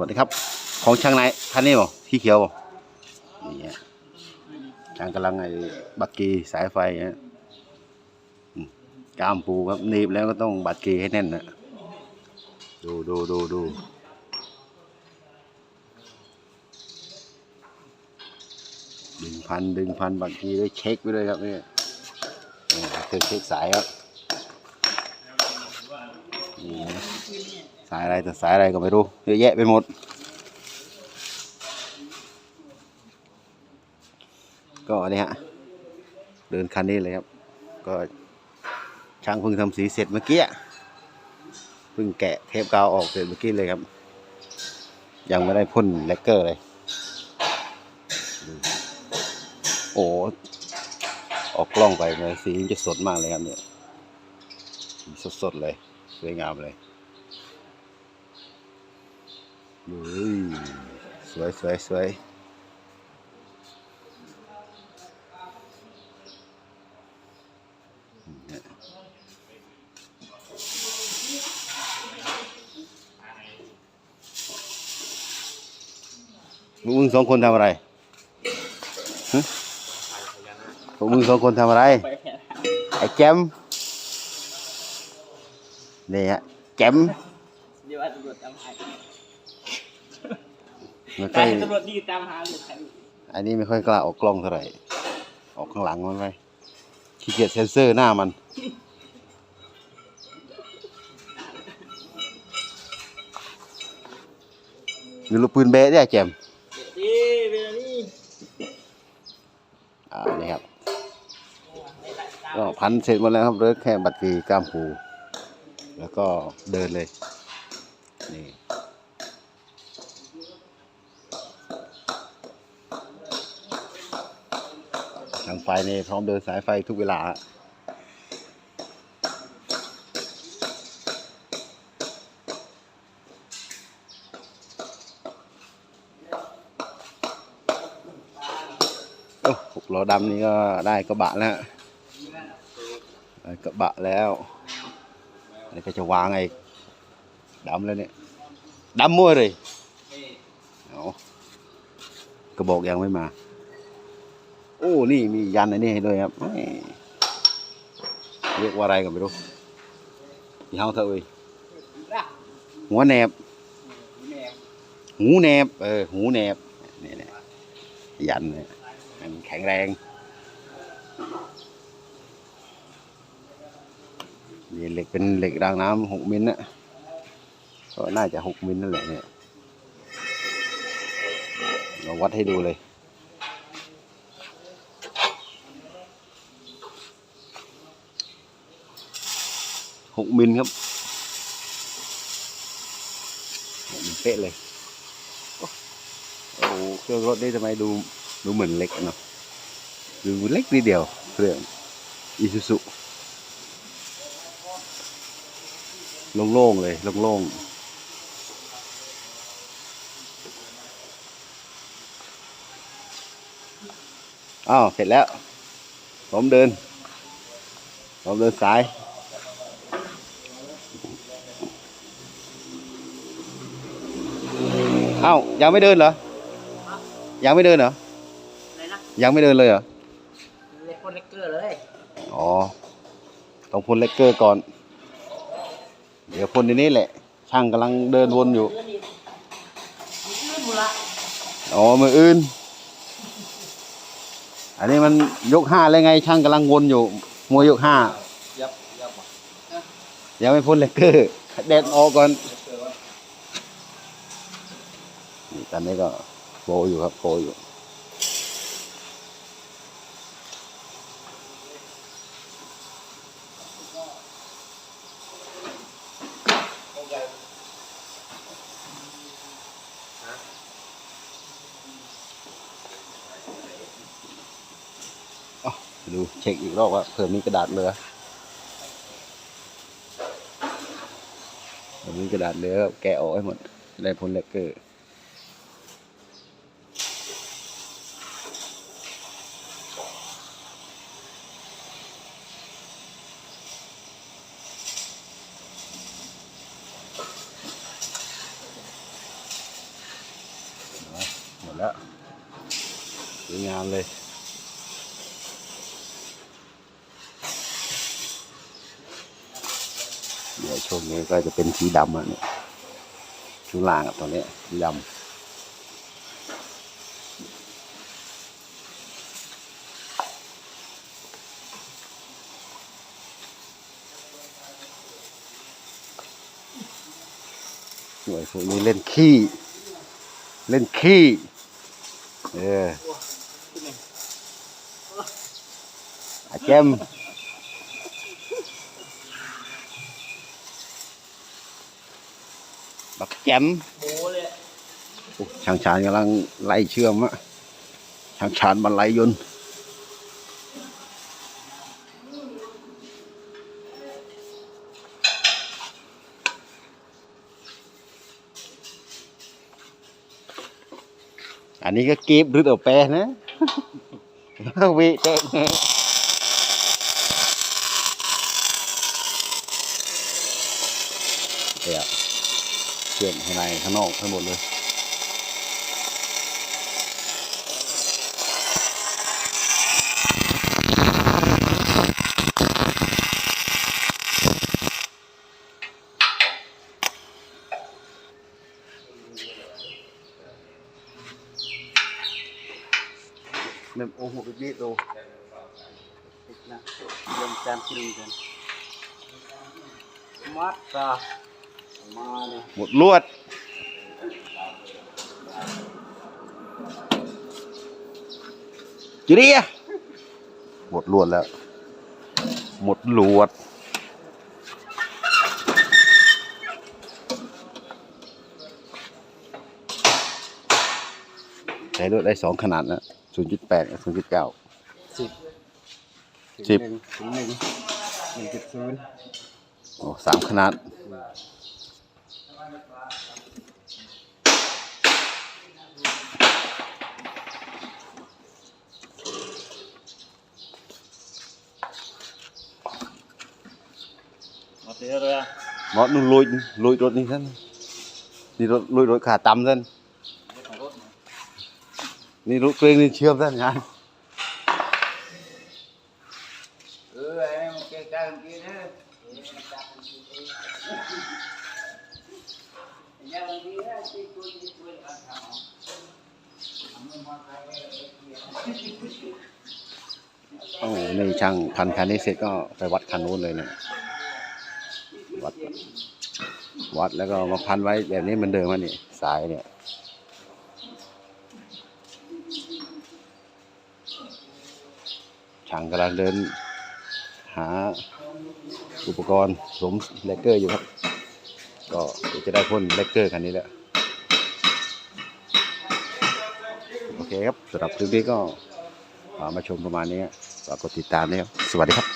วัสดีครับ ของช่างไหนคันนี้บ่ที่เขียวบ่นี่ฮะช่างกำลังไอ้บักกีสายไฟฮะกามปูครับหนีบแล้วก็ต้องบักกีให้แน่นนะดูดูดูดูดึงพันดึงพันบักกีด้วยเช็คไปเลยครับนี่นี่คือเช็คสายครับ สายอะไรแต่สายอะไรก็ไม่รู้เยอะแยะไปหมด ก็นี่ฮะเดินคันนี้เลยครับ ก็ช่างเพิ่งทำสีเสร็จเมื่อกี้เพิ่งแกะเทปกาวออกเสร็จเมื่อกี้เลยครับ ยังไม่ได้พ่นแลกเกอร์เลย โอ้ออกกล้องไปเลยสีมันจะสดมากเลยครับเนี่ยสดๆเลย สวยงามเลยดูสวยสวยสวยมึงสองคนทำอะไรฮะพวกมึงสองคนทำอะไร ไอ้แจม นี่ฮะแจมเดี๋ยวว่าตำรวจตามหาไม่แต่ค่อยตำรวจดีตามหาหรือใครอันนี้ไม่ค่อยกล้าออกกล้องเท่าไหร่ ออกข้างหลังมันไปขี้เกียจเซ็นเซอร์หน้ามันมีลูกปืนเบสเนี่ยแจมดีเวลานี้อ่านี่ครับก็พันเสร็จหมดแล้วครับเหลือแค่บัตรกีกล้ามปู แล้วก็เดินเลย นี่ทางไฟนี่พร้อมเดินสายไฟทุกเวลาโอ้หกล้อดำนี่ก็ได้กระบะแล้วฮะกระบะแล้ว นนี้ก็จะวางไอ้ดำแล้วเนี่ยดำมั่วเลยเอากระบอกยังไม่มา โอ้ นี่มียันอันนี้ให้ด้วยครับเรียกว่าอะไรก็ไม่รู้ยี่ห้อเท่าเอ้ยหัวแหนบ หูแหนบ เออ หูแหนบ นี่ยยันเนี่ยมันแข็งแรง นี่เหล็กเป็นเหล็กรางน้ำหกมิลนะก็น่าจะหกมิลนั่นแหละเนี่ยเราวัดให้ดูเลยหกมิลครับหกมิลเป๊ะเลยโอ้โหเครื่องรถนี่ทำไมดูดูเหมือนเล็กเนาะดูเล็กนิดเดียวเครื่องอีซูซุ โล่งๆเลยโล่งๆอ้าวเสร็จแล้ว ผมเดิน ผมเดินสายเอ้ายังไม่เดินเหรอ ยังไม่เดินเหรออะไรนะยังไม่เดินเลยเหรอ เล็กคนเล็กเกอร์เลย อ๋อ ต้องพ่นเลกเกอร์ก่อน เดี๋ยวพ่นในนี้แหละ ช่างกำลังเดินวนอยู่อ๋อมืออื่น อันนี้มันยกห้าแล้วไง ช่างกำลังวนอยู่มวยยกห้ายับยับยังไม่พ่นเลกเกอร์แดดออกก่อนตอนนี้ก็โปอยู่ครับโปอยู่ ดูเช็คอีกรอบว่าเผื่อมีกระดาษเหลือะมีกระดาษเหลือแกะออกให้หมดได้พ้นเลกเกอร์แล้วสวยงามเลย เดี๋ยว ช่วงนี้ก็จะเป็นสีดำอะเนี่ยช่วงล่างอะตอนเนี้ยสีดำหน่วยพวกนี้เล่นขี้ เล่นขี้ เอออาเจม บักแจมโบเลยช่างชานกำลังไล่เชื่อมอะช่างชานมันไล่ยนต์อันนี้ก็กีบหรือเดอแปรนะวิเตะเนี่ย เชื่อมข้างในข้างนอกทั้งหมดเลย Mềm ôm một cái biết đồ นะยมแซมกินกันมัดซะมาเนี่ย một luột chứ đi một luột là một luột ใช้ด้วยได้สองขนาดนะศูนย์จุดแปดกับศูนย์จุดเก้าสิบสิบหนึ่งถึงหนึ่งหนึ่งจุดศูนย์โอ้สามขนาด มาเสียเลยอะมอดนู่นลุยลุยรถนี่ท่านนี่ร โอ้นี่ช่างพันคันนี้เสร็จก็ไปวัดคันนู้นเลยเนี่ยวัดวัดแล้วก็มาพันไว้แบบนี้มันเดิมอันนี่สายเนี่ยช่างกำลังเดิน หาอุปกรณ์สมเลกเกอร์อยู่ครับ ก็เดี๋ยวจะได้พ่นเลกเกอร์คันนี้แล้ว โอเคครับสำหรับคลิปนี้ก็อ่ามาชมประมาณนี้ฝากกดติดตามนะครับ สวัสดีครับ